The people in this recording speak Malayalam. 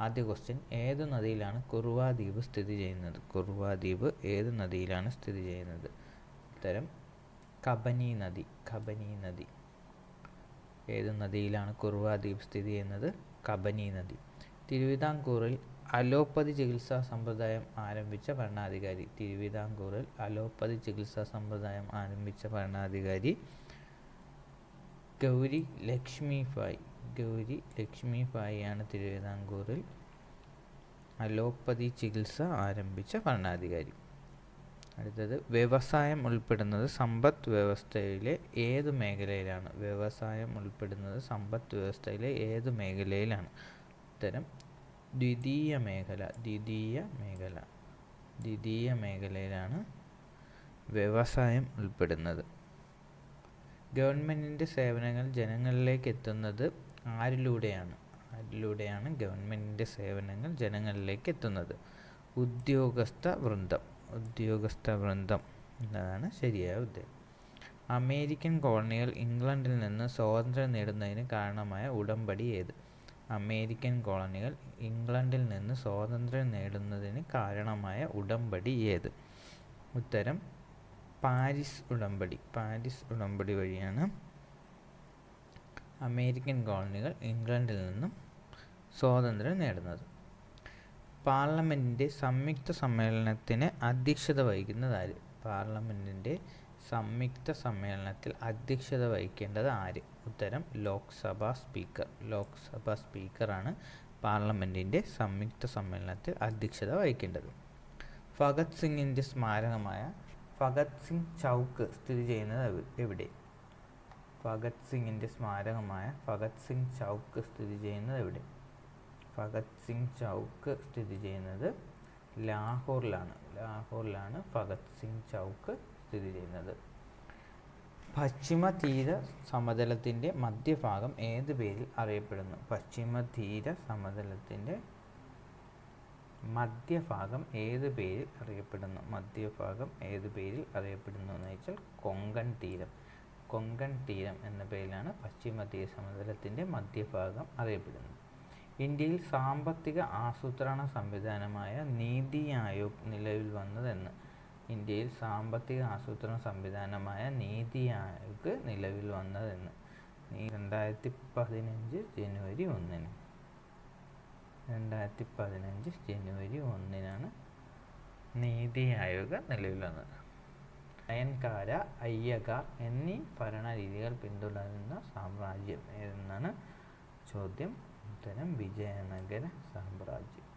ആദ്യ ക്വസ്റ്റ്യൻ ഏത് നദിയിലാണ് കുറുവ ദ്വീപ് സ്ഥിതി ചെയ്യുന്നത്? കുറുവ ദ്വീപ് ഏത് നദിയിലാണ് സ്ഥിതി ചെയ്യുന്നത്? ഉത്തരം കബനി നദി. കബനി നദി. ഏത് നദിയിലാണ് കുറുവ ദ്വീപ് സ്ഥിതി ചെയ്യുന്നത്? കബനി നദി. തിരുവിതാംകൂറിൽ അലോപ്പതി ചികിത്സാ സമ്പ്രദായം ആരംഭിച്ച ഭരണാധികാരി. തിരുവിതാംകൂറിൽ അലോപ്പതി ചികിത്സാ സമ്പ്രദായം ആരംഭിച്ച ഭരണാധികാരി ഗൗരി ലക്ഷ്മി ഫായ് ഗൗരി ലക്ഷ്മി ഭായിയാണ് തിരുവിതാംകൂറിൽ അലോപ്പതി ചികിത്സ ആരംഭിച്ച ഭരണാധികാരി. അടുത്തത് വ്യവസായം ഉൾപ്പെടുന്നത് സമ്പദ് വ്യവസ്ഥയിലെ ഏത് മേഖലയിലാണ്? വ്യവസായം ഉൾപ്പെടുന്നത് സമ്പദ് വ്യവസ്ഥയിലെ ഏത് മേഖലയിലാണ്? ഉത്തരം ദ്വിതീയ മേഖല ദ്വിതീയ മേഖല. ദ്വിതീയ മേഖലയിലാണ് വ്യവസായം ഉൾപ്പെടുന്നത്. ഗവൺമെന്റിന്റെ സേവനങ്ങൾ ജനങ്ങളിലേക്ക് എത്തുന്നത് ആരിലൂടെയാണ്? ആരിലൂടെയാണ് ഗവൺമെന്റിന്റെ സേവനങ്ങൾ ജനങ്ങളിലേക്ക് എത്തുന്നത്? ഉദ്യോഗസ്ഥ വൃന്ദം. ഉദ്യോഗസ്ഥ വൃന്ദം എന്നതാണ് ശരിയായ ഉദ്ദേശം അമേരിക്കൻ കോളനികൾ ഇംഗ്ലണ്ടിൽ നിന്ന് സ്വാതന്ത്ര്യം നേടുന്നതിന് കാരണമായ ഉടമ്പടി ഏത്? അമേരിക്കൻ കോളനികൾ ഇംഗ്ലണ്ടിൽ നിന്ന് സ്വാതന്ത്ര്യം നേടുന്നതിന് കാരണമായ ഉടമ്പടി ഏത്? ഉത്തരം പാരീസ് ഉടമ്പടി. പാരീസ് ഉടമ്പടി വഴിയാണ് അമേരിക്കൻ കോളനികൾ ഇംഗ്ലണ്ടിൽ നിന്നും സ്വാതന്ത്ര്യം നേടുന്നത്. പാർലമെന്റിന്റെ സംയുക്ത സമ്മേളനത്തിന് അധ്യക്ഷത വഹിക്കുന്നത് ആര്? പാർലമെന്റിന്റെ സംയുക്ത സമ്മേളനത്തിൽ അധ്യക്ഷത വഹിക്കേണ്ടത് ആര്? ഉത്തരം ലോക്സഭാ സ്പീക്കർ. ലോക്സഭാ സ്പീക്കറാണ് പാർലമെന്റിന്റെ സംയുക്ത സമ്മേളനത്തിൽ അധ്യക്ഷത വഹിക്കേണ്ടത്. ഭഗത് സിംഗിന്റെ സ്മാരകമായ ഭഗത് സിംഗ് ചൗക്ക് സ്ഥിതി ചെയ്യുന്നത് എവിടെ? ഭഗത് സിംഗിന്റെ സ്മാരകമായ ഭഗത് സിംഗ് ചൗക്ക് സ്ഥിതി ചെയ്യുന്നത് എവിടെ? ഭഗത് സിംഗ് ചൗക്ക് സ്ഥിതി ചെയ്യുന്നത് ലാഹോറിലാണ്. ലാഹോറിലാണ് ഭഗത് സിംഗ് ചൗക്ക് സ്ഥിതി ചെയ്യുന്നത്. പശ്ചിമ തീര സമതലത്തിന്റെ മധ്യഭാഗം ഏത് പേരിൽ അറിയപ്പെടുന്നു? പശ്ചിമ തീര സമതലത്തിന്റെ മധ്യഭാഗം ഏത് പേരിൽ അറിയപ്പെടുന്നു? മധ്യഭാഗം ഏത് പേരിൽ അറിയപ്പെടുന്നു എന്ന് വെച്ചാൽ കൊങ്കൺ തീരം. കൊങ്കൺ തീരം എന്ന പേരിലാണ് പശ്ചിമ തീര സമതലത്തിന്റെ മധ്യഭാഗം അറിയപ്പെടുന്നത്. ഇന്ത്യയിൽ സാമ്പത്തിക ആസൂത്രണ സംവിധാനമായ നീതി ആയോഗ് നിലവിൽ വന്നതെന്ന് ഇന്ത്യയിൽ സാമ്പത്തിക ആസൂത്രണ സംവിധാനമായ നീതി ആയോഗ് നിലവിൽ വന്നതെന്ന് രണ്ടായിരത്തി പതിനഞ്ച് ജനുവരി ഒന്നിന്. രണ്ടായിരത്തി പതിനഞ്ച് ജനുവരി ഒന്നിനാണ് നീതി ആയോഗ് നിലവിൽ വന്നത്. അയൻകാര അയ്യകാർ എന്നീ ഭരണരീതികൾ പിന്തുടരുന്ന സാമ്രാജ്യം എന്നാണ് ചോദ്യം. ഉത്തരം വിജയനഗര സാമ്രാജ്യം.